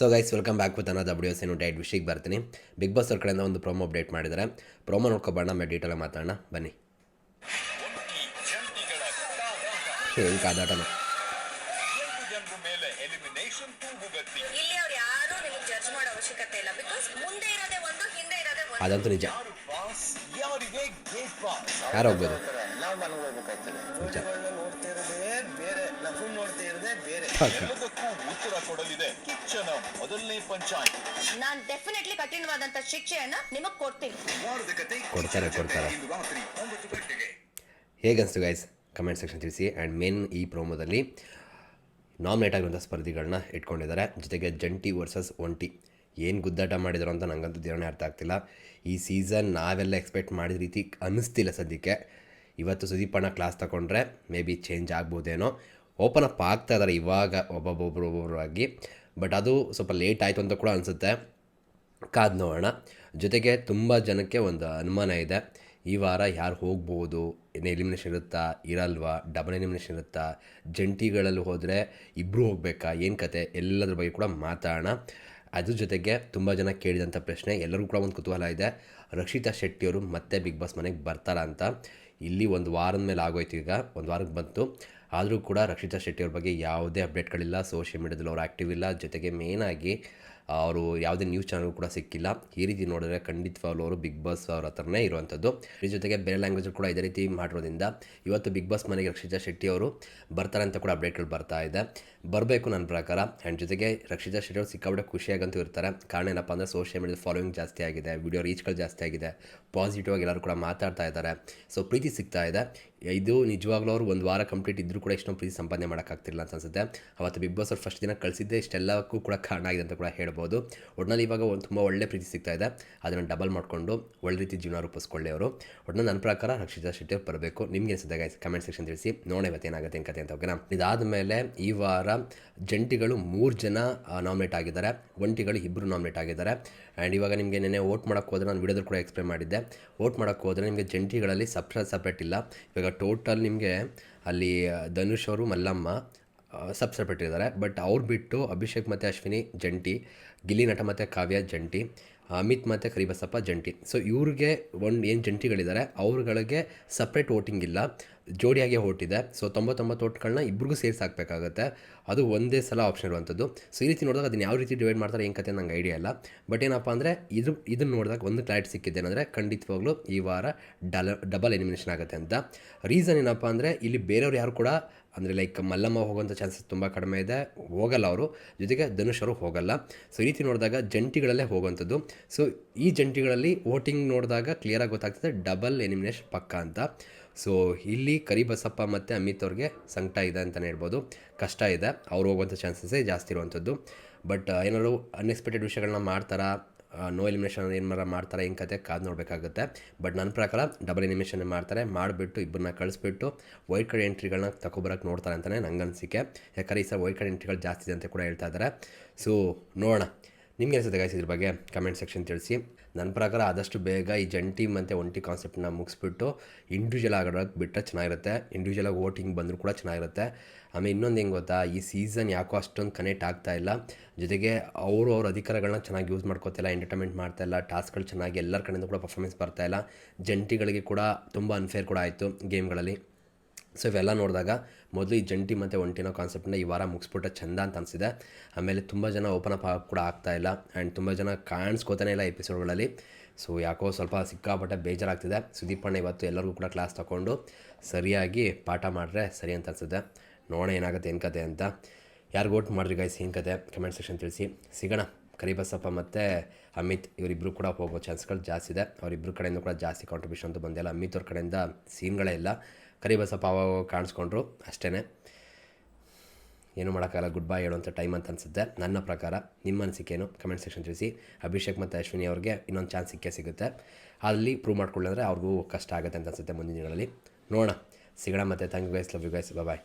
So guys welcome back with ಅನ್ನೋ W S ಏನು diet ವಿಷಯಕ್ಕೆ ಬರ್ತೀನಿ. ಬಿಗ್ ಬಾಸ್ ಅವ್ರ ಕಡೆಯಿಂದ ಒಂದು ಪ್ರೋಮೋ ಅಪ್ಡೇಟ್ ಮಾಡಿದ್ದಾರೆ. ಪ್ರೋಮೋ ನೋಡ್ಕೊಬೋಣ ಆಮೇಲೆ ಡೀಟೇಲ್ ಮಾತಾಡೋಣ. ಬನ್ನಿ. ಕಾದಾಟನ. ಜನರ ಮೇಲೆ ಇಲ್ಲಿ ಅವ್ರು ಯಾರು ನಿಮಗೆ ಜಡ್ಜ್ ಮಾಡೋ ಅವಶ್ಯಕತೆ ಇಲ್ಲ. ಬಿಕಾಸ್ ಮುಂದೆ ಇರೋದೇ ಒಂದು ಹಿಂದೆ ಇರೋದೇ ಒಂದು. ಅದಂತೂ ನಿಜ. ಯಾರು ಹೋಗ್ಬೋದು? ನಿಜ. ಉತ್ತರ ಕೊಡಲಿದೆ. ಕಿಚ್ಚನ ಮೊದಲನೇ ಪಂಚಾಯತ್. ನಾನು ಡೆಫಿನೆಟ್ಲಿ ಕಠಿಣವಾದಂತ ಶಿಕ್ಷೆಯನ್ನ ನಿಮಗ್ ಕೊಡ್ತೀನಿ. ವಾರದ ಕತೆ ಕೊಡ್ತಾರೆ ಕೊಡ್ತಾರೆ. ಇಂದು ರಾತ್ರಿ ಒಂಬತ್ತು ಗಂಟೆಗೆ. ಹೇಗೆ ಗೈಸ್ ಕಮೆಂಟ್ ಸೆಕ್ಷನ್ ತಿಳಿಸಿ. ಆ್ಯಂಡ್ ಮೇನ್ ಈ ಪ್ರೋಮೋದಲ್ಲಿ ನಾಮಿನೇಟ್ ಆಗಿರುವಂಥ ಸ್ಪರ್ಧಿಗಳನ್ನ ಇಟ್ಕೊಂಡಿದ್ದಾರೆ. ಜೊತೆಗೆ ಜಂಟಿ ವರ್ಸಸ್ ಒಂಟಿ. ಏನು ಗುದ್ದಾಟ ಮಾಡಿದ್ರು ಅಂತ ನನಗಂತೂ ದಿನವೇ ಅರ್ಥ ಆಗ್ತಿಲ್ಲ. ಈ ಸೀಸನ್ ನಾವೆಲ್ಲ ಎಕ್ಸ್ಪೆಕ್ಟ್ ಮಾಡಿದ ರೀತಿ ಅನ್ನಿಸ್ತಿಲ್ಲ ಸದ್ಯಕ್ಕೆ. ಇವತ್ತು ಸುದೀಪಣ್ಣ ಕ್ಲಾಸ್ ತಗೊಂಡ್ರೆ ಮೇ ಬಿ ಚೇಂಜ್ ಆಗ್ಬೋದೇನೋ. ಓಪನ್ ಅಪ್ ಆಗ್ತಾ ಇದ್ದಾರೆ ಇವಾಗ ಒಬ್ಬೊಬ್ಬೊಬ್ರು ಒಬ್ಬೊಬ್ಬರಾಗಿ ಬಟ್ ಅದು ಸ್ವಲ್ಪ ಲೇಟ್ ಆಯಿತು ಅಂತ ಕೂಡ ಅನಿಸುತ್ತೆ. ಕಾದು ನೋಡೋಣ. ಜೊತೆಗೆ ತುಂಬ ಜನಕ್ಕೆ ಒಂದು ಅನುಮಾನ ಇದೆ. ಈ ವಾರ ಯಾರು ಹೋಗ್ಬೋದು? ಎಲಿಮಿನೇಷನ್ ಇರುತ್ತಾ? ಇರಲ್ವಾ? ಡಬಲ್ ಎಲಿಮಿನೇಷನ್ ಇರುತ್ತಾ? ಜಂಟಿಗಳಲ್ಲಿ ಹೋದರೆ ಇಬ್ಬರು ಹೋಗಬೇಕಾ? ಏನು ಕತೆ? ಎಲ್ಲದ್ರ ಬಗ್ಗೆ ಕೂಡ ಮಾತಾಡೋಣ. ಅದ್ರ ಜೊತೆಗೆ ತುಂಬ ಜನ ಕೇಳಿದಂಥ ಪ್ರಶ್ನೆ, ಎಲ್ಲರಿಗೂ ಕೂಡ ಒಂದು ಕುತೂಹಲ ಇದೆ. ರಕ್ಷಿತಾ ಶೆಟ್ಟಿಯವರು ಮತ್ತೆ ಬಿಗ್ ಬಾಸ್ ಮನೆಗೆ ಬರ್ತಾರಾ ಅಂತ. ಇಲ್ಲಿ ಒಂದು ವಾರದ ಮೇಲೆ ಆಗೋಯ್ತು ಈಗ. ಒಂದು ವಾರಕ್ಕೆ ಬಂತು. ಆದರೂ ಕೂಡ ರಕ್ಷಿತಾ ಶೆಟ್ಟಿಯವ್ರ ಬಗ್ಗೆ ಯಾವುದೇ ಅಪ್ಡೇಟ್ಗಳಿಲ್ಲ. ಸೋಷಿಯಲ್ ಮೀಡ್ಯಾದಲ್ಲಿ ಅವ್ರು ಆ್ಯಕ್ಟಿವ್ ಇಲ್ಲ. ಜೊತೆಗೆ ಮೇಯ್ನಾಗಿ ಅವರು ಯಾವುದೇ ನ್ಯೂಸ್ ಚಾನಲ್ ಕೂಡ ಸಿಕ್ಕಿಲ್ಲ. ಈ ರೀತಿ ನೋಡಿದ್ರೆ ಖಂಡಿತವಾಗ್ಲೂ ಅವರು ಬಿಗ್ ಬಾಸ್ ಅವ್ರ ಹತ್ರನೇ ಇರುವಂಥದ್ದು. ಇದ್ರ ಜೊತೆಗೆ ಬೇರೆ ಲ್ಯಾಂಗ್ವೇಜ್ ಕೂಡ ಇದೇ ರೀತಿ ಮಾಡಿರೋದ್ರಿಂದ ಇವತ್ತು ಬಿಗ್ ಬಾಸ್ ಮನೆಗೆ ರಕ್ಷಿತಾ ಶೆಟ್ಟಿ ಅವರು ಬರ್ತಾರೆ ಅಂತ ಕೂಡ ಅಪ್ಡೇಟ್ಗಳು ಬರ್ತಾ ಇದೆ. ಬರಬೇಕು ನನ್ನ ಪ್ರಕಾರ. ಆ್ಯಂಡ್ ಜೊತೆಗೆ ರಕ್ಷಿತಾ ಶೆಟ್ಟಿ ಅವರು ಸಿಕ್ಕಾಬಿಟ್ಟೆ ಖುಷಿಯಾಗಂತೂ ಇರ್ತಾರೆ. ಕಾರಣ ಏನಪ್ಪ ಅಂದರೆ ಸೋಷಿಯಲ್ ಮೀಡಿಯಾದ ಫಾಲೋವಿಂಗ್ ಜಾಸ್ತಿ ಆಗಿದೆ ವಿಡಿಯೋ ರೀಚ್ಗಳು ಜಾಸ್ತಿ ಆಗಿದೆ ಪಾಸಿಟಿವ್ ಆಗಿ ಎಲ್ಲರೂ ಕೂಡ ಮಾತಾಡ್ತಾ ಇದ್ದಾರೆ. ಸೊ ಪ್ರೀತಿ ಸಿಗ್ತಾ ಇದೆ. ಇದು ನಿಜವಾಗ್ಲೂ ಅವರು ಒಂದು ವಾರ ಕಂಪ್ಲೀಟ್ ಇದ್ದರೂ ಕೂಡ ಇಷ್ಟೊಂದು ಪ್ರೀತಿ ಸಂಪಾದನೆ ಮಾಡೋಕ್ಕಾಗ್ತಿಲ್ಲ ಅಂತ ಅನ್ಸುತ್ತೆ. ಅವತ್ತು ಬಿಗ್ ಬಾಸ್ ಅವ್ರು ಫಸ್ಟ್ ದಿನ ಕಳಿಸಿದ್ದೆ ಇಷ್ಟೆಲ್ಲಕ್ಕೂ ಕೂಡ ಕಾರಣ ಆಗಿದೆ ಅಂತ ಕೂಡ ಹೇಳ್ಬೋದು. ಒಟ್ನಲ್ಲಿ ಇವಾಗ ಒಂದು ತುಂಬ ಒಳ್ಳೆ ಪ್ರೀತಿ ಸಿಗ್ತಾ ಇದೆ. ಅದನ್ನು ಡಬಲ್ ಮಾಡಿಕೊಂಡು ಒಳ್ಳೆ ರೀತಿ ಜೀವನ ರೂಪಿಸ್ಕೊಳ್ಳಿ ಅವರು. ಒಟ್ನಲ್ಲಿ ನನ್ನ ಪ್ರಕಾರ ರಕ್ಷಿತಾ ಶೆಟ್ಟಿ ಬರಬೇಕು. ನಿಮಗೆ ಅನಿಸುತ್ತೆ ಗೈಸ್ ಕಮೆಂಟ್ ಸೆಕ್ಷನ್ ತಿಳಿಸಿ. ನೋಡೋಣ ಇವತ್ತೇನಾಗುತ್ತೆ ಏನು ಕತೆ ಅಂತ ಓಕೆನಾ ಇದಾದ ಮೇಲೆ ಈ ವಾರ ಜಂಟಿಗಳು ಮೂರು ಜನ ನಾಮಿನೇಟ್ ಆಗಿದ್ದಾರೆ. ಒಂಟಿಗಳು ಇಬ್ಬರು ನಾಮಿನೇಟ್ ಆಗಿದ್ದಾರೆ. ಆ್ಯಂಡ್ ಇವಾಗ ನಿಮಗೆ ನೆನೆ ವೋಟ್ ಮಾಡೋಕ್ಕೆ ಹೋದರೆ ನಾನು ವಿಡಿಯೋದಲ್ಲಿ ಕೂಡ ಎಕ್ಸ್ಪ್ಲೇನ್ ಮಾಡಿದ್ದೆ. ವೋಟ್ ಮಾಡೋಕ್ಕೆ ಹೋದರೆ ನಿಮಗೆ ಜಂಟಿಗಳಲ್ಲಿ ಸಪ್ರೇಟ್ ಸಪ್ರೇಟ್ ಇಲ್ಲ. ಇವಾಗ ಟೋಟಲ್ ನಿಮಗೆ ಅಲ್ಲಿ ಧನುಷ್ ಅವರು, ಮಲ್ಲಮ್ಮ ಸಬ್ ಇದ್ದಾರೆ. ಬಟ್ ಅವ್ರು ಬಿಟ್ಟು ಅಭಿಷೇಕ್ ಮತ್ತು ಅಶ್ವಿನಿ ಜಂಟಿ, ಗಿಲ್ಲಿ ನಟ ಮತ್ತು ಕಾವ್ಯ ಜಂಟಿ, ಅಮಿತ್ ಮತ್ತು ಕರಿಬಸಪ್ಪ ಜಂಟಿ. ಸೊ ಇವ್ರಿಗೆ ಒಂದು ಏನು ಜಂಟಿಗಳಿದ್ದಾರೆ, ಅವ್ರುಗಳಿಗೆ ಸಪ್ರೇಟ್ ವೋಟಿಂಗ್ ಇಲ್ಲ. ಜೋಡಿಯಾಗಿ ಇದೆ. ಸೊ ತೊಂಬತ್ತೊಂಬತ್ತು ಓಟ್ಗಳನ್ನ ಇಬ್ರಿಗೂ ಸೇರಿಸಿ ಹಾಕಬೇಕಾಗುತ್ತೆ ಅದು ಒಂದೇ ಸಲ ಆಪ್ಷನ್ ಇರುವಂಥದ್ದು. ಸೊ ಈ ರೀತಿ ನೋಡಿದಾಗ ಅದನ್ನು ಯಾವ ರೀತಿ ಡಿವೈಡ್ ಮಾಡ್ತಾರೆ ಏನು ಕತೆ ನಂಗೆ ಐಡಿಯಾ ಇಲ್ಲ. ಬಟ್ ಏನಪ್ಪ ಅಂದರೆ ಇದು ಇದನ್ನು ನೋಡಿದಾಗ ಒಂದು ಕ್ಲಾರಿಟಿ ಸಿಕ್ಕಿದ್ದೇನೆಂದರೆ ಖಂಡಿತವಾಗ್ಲೂ ಈ ವಾರ ಡಲ ಡಬಲ್ ಎಲಿಮಿನೇಷನ್ ಆಗುತ್ತೆ ಅಂತ. ರೀಸನ್ ಏನಪ್ಪ ಅಂದರೆ, ಇಲ್ಲಿ ಬೇರೆಯವ್ರು ಯಾರು ಕೂಡ ಅಂದರೆ ಲೈಕ್ ಮಲ್ಲಮ್ಮ ಹೋಗೋಂಥ ಚಾನ್ಸಸ್ ತುಂಬ ಕಡಿಮೆ ಇದೆ. ಹೋಗಲ್ಲ ಅವರು. ಜೊತೆಗೆ ಧನುಷರು ಅವರು ಹೋಗಲ್ಲ. ಸೊ ಈ ರೀತಿ ನೋಡಿದಾಗ ಜಂಟಿಗಳಲ್ಲೇ ಹೋಗುವಂಥದ್ದು. ಸೊ ಈ ಜಂಟಿಗಳಲ್ಲಿ ವೋಟಿಂಗ್ ನೋಡಿದಾಗ ಕ್ಲಿಯರಾಗಿ ಗೊತ್ತಾಗ್ತದೆ ಡಬಲ್ ಎಲಿಮಿನೇಷನ್ ಪಕ್ಕ ಅಂತ. ಸೊ ಇಲ್ಲಿ ಕರಿಬಸಪ್ಪ ಮತ್ತು ಅಮಿತ್ ಅವ್ರಿಗೆ ಸಂಕಟ ಇದೆ ಅಂತಲೇ ಹೇಳ್ಬೋದು. ಕಷ್ಟ ಇದೆ. ಅವ್ರು ಹೋಗುವಂಥ ಚಾನ್ಸಸ್ಸೇ ಜಾಸ್ತಿ ಇರುವಂಥದ್ದು. ಬಟ್ ಏನಾದ್ರು ಅನ್ಎಕ್ಸ್ಪೆಕ್ಟೆಡ್ ವಿಷಯಗಳನ್ನ ಮಾಡ್ತಾರಾ? ನೋ ಎಲಿಮಿನೇಷನ್ ಏನಾರ ಮಾಡ್ತಾರೆ ಏನು ಕತೆ? ಕಾದು ನೋಡಬೇಕಾಗುತ್ತೆ. ಬಟ್ ನನ್ನ ಪ್ರಕಾರ ಡಬಲ್ ಎಲಿಮಿನೇಷನ್ ಮಾಡ್ತಾರೆ? ಮಾಡಿಬಿಟ್ಟು ಇಬ್ಬರನ್ನ ಕಳಿಸ್ಬಿಟ್ಟು ವೈಟ್ ಕಡೆ ಎಂಟ್ರಿಗಳನ್ನ ತಗೊಬರಕ್ಕೆ ನೋಡ್ತಾರೆ ಅಂತಲೇ ನಂಗೆ ಅನಿಸಿಕೆ ಯಾಕಂದರೆ ಈ ಸಲ ವೈಟ್ ಕಡೆ ಎಂಟ್ರಿಗಳು ಜಾಸ್ತಿ ಇದೆ ಅಂತ ಕೂಡ ಹೇಳ್ತಾ ಇದ್ದಾರೆ ಸೊ ನೋಡೋಣ. ನಿಮ್ಗೆ ಅನಿಸುತ್ತೆ ಗಾಯ್ಸ್ ಇದ್ರ ಬಗ್ಗೆ? ಕಮೆಂಟ್ ಸೆಕ್ಷನ್ ತಿಳಿಸಿ. ನನ್ನ ಪ್ರಕಾರ ಆದಷ್ಟು ಬೇಗ ಈ ಜಂಟಿ ಮತ್ತು ಒಂಟಿ ಕಾನ್ಸೆಪ್ಟನ್ನ ಮುಗಿಸ್ಬಿಟ್ಟು ಇಂಡಿವಿಜುವಲ್ ಆಗೋಕ್ಕೆ ಬಿಟ್ಟರೆ ಚೆನ್ನಾಗಿರುತ್ತೆ. ಇಂಡಿವಿಜುವಲಾಗಿ ವೋಟಿಂಗ್ ಬಂದರೂ ಕೂಡ ಚೆನ್ನಾಗಿರುತ್ತೆ. ಆಮೇಲೆ ಇನ್ನೊಂದು ಹೆಂಗೆ ಗೊತ್ತಾ? ಈ ಸೀಸನ್ ಯಾಕೋ ಅಷ್ಟೊಂದು ಕನೆಕ್ಟ್ ಆಗ್ತಾ ಇಲ್ಲ. ಜೊತೆಗೆ ಅವರು ಅವ್ರ ಅಧಿಕಾರಗಳನ್ನ ಚೆನ್ನಾಗಿ ಯೂಸ್ ಮಾಡ್ಕೋತಿಲ್ಲ ಎಂಟರ್ಟೈನ್ಮೆಂಟ್ ಮಾಡ್ತಾ ಇಲ್ಲ ಟಾಸ್ಕ್ಗಳು ಚೆನ್ನಾಗಿ ಎಲ್ಲರ ಕಡೆಯಿಂದ ಕೂಡ ಪರ್ಫಾರ್ಮೆನ್ಸ್ ಬರ್ತಾ ಇಲ್ಲ. ಜಂಟಿಗಳಿಗೆ ಕೂಡ ತುಂಬ ಅನ್ಫೇರ್ ಕೂಡ ಆಯಿತು ಗೇಮ್ಗಳಲ್ಲಿ ಸೊ ಇವೆಲ್ಲ ನೋಡಿದಾಗ ಮೊದಲು ಈ ಜಂಟಿ ಮತ್ತು ಒಂಟಿನ ಕಾನ್ಸೆಪ್ಟನ್ನ ಈ ವಾರ ಮುಗಿಸ್ಬಿಟ್ರೆ ಚಂದ ಅಂತ ಅನಿಸಿದೆ. ಆಮೇಲೆ ತುಂಬ ಜನ ಓಪನ್ ಅಪ್ ಆಗಿ ಕೂಡ ಆಗ್ತಾ ಇಲ್ಲ ಆ್ಯಂಡ್ ತುಂಬ ಜನ ಕಾಣಿಸ್ಕೋತಾನೆ ಇಲ್ಲ ಎಪಿಸೋಡ್ಗಳಲ್ಲಿ ಸೊ ಯಾಕೋ ಸ್ವಲ್ಪ ಸಿಕ್ಕಾಪಟ್ಟೆ ಬೇಜಾರಾಗ್ತಿದೆ. ಸುದೀಪಣ್ಣ ಇವತ್ತು ಎಲ್ಲರಿಗೂ ಕೂಡ ಕ್ಲಾಸ್ ತಗೊಂಡು ಸರಿಯಾಗಿ ಪಾಠ ಮಾಡಿದ್ರೆ ಸರಿ ಅಂತ ಅನಿಸುತ್ತೆ. ನೋಡೋಣ ಏನಾಗುತ್ತೆ, ಏನು ಕತೆ ಅಂತ. ಯಾರು ವೋಟ್ ಮಾಡಿರಿ ಗೈಸ್ ಏನು ಕತೆ? ಕಮೆಂಟ್ ಸೆಕ್ಷನ್ ತಿಳಿಸಿ. ಸಿಗೋಣ. ಕರಿಬಸಪ್ಪ ಮತ್ತು ಅಮಿತ್ ಇವರಿಬ್ಬರು ಕೂಡ ಹೋಗೋ ಚಾನ್ಸ್ಗಳು ಜಾಸ್ತಿ ಇದೆ. ಅವರಿಬ್ಬರು ಕಡೆಯಿಂದ ಕೂಡ ಜಾಸ್ತಿ ಕಾಂಟ್ರಿಬ್ಯೂಷನ್ ಅಂತ ಬಂದಿಲ್ಲ. ಅಮಿತ್ ಅವ್ರ ಕಡೆಯಿಂದ ಸೀನ್ಗಳೇ ಇಲ್ಲ. ಕರಿಬಸಪ್ಪ ಅವಾಗ ಕಾಣಿಸ್ಕೊಂಡ್ರು ಅಷ್ಟೇ ಏನು ಮಾಡೋಕ್ಕಾಗಲ್ಲ ಗುಡ್ ಬೈ ಹೇಳುವಂಥ ಟೈಮ್ ಅಂತ ಅನಿಸುತ್ತೆ. ನನ್ನ ಪ್ರಕಾರ, ನಿಮ್ಮ ಅನಿಸಿಕೆ ಏನು ಕಮೆಂಟ್ ಸೆಕ್ಷನ್ ತಿಳಿಸಿ. ಅಭಿಷೇಕ್ ಮತ್ತು ಅಶ್ವಿನಿ ಅವ್ರಿಗೆ ಇನ್ನೊಂದು ಚಾನ್ಸ್ ಸಿಕ್ಕೇ ಸಿಗುತ್ತೆ. ಅಲ್ಲಿ ಪ್ರೂವ್ ಮಾಡ್ಕೊಳ್ಳಂದ್ರೆ ಅವ್ರಿಗೂ ಕಷ್ಟ ಆಗುತ್ತೆ ಅಂತ ಅನಿಸುತ್ತೆ ಮುಂದಿನ ದಿನಗಳಲ್ಲಿ. ನೋಡೋಣ. ಸಿಗೋಣ ಮತ್ತು. Thank you guys love you guys bye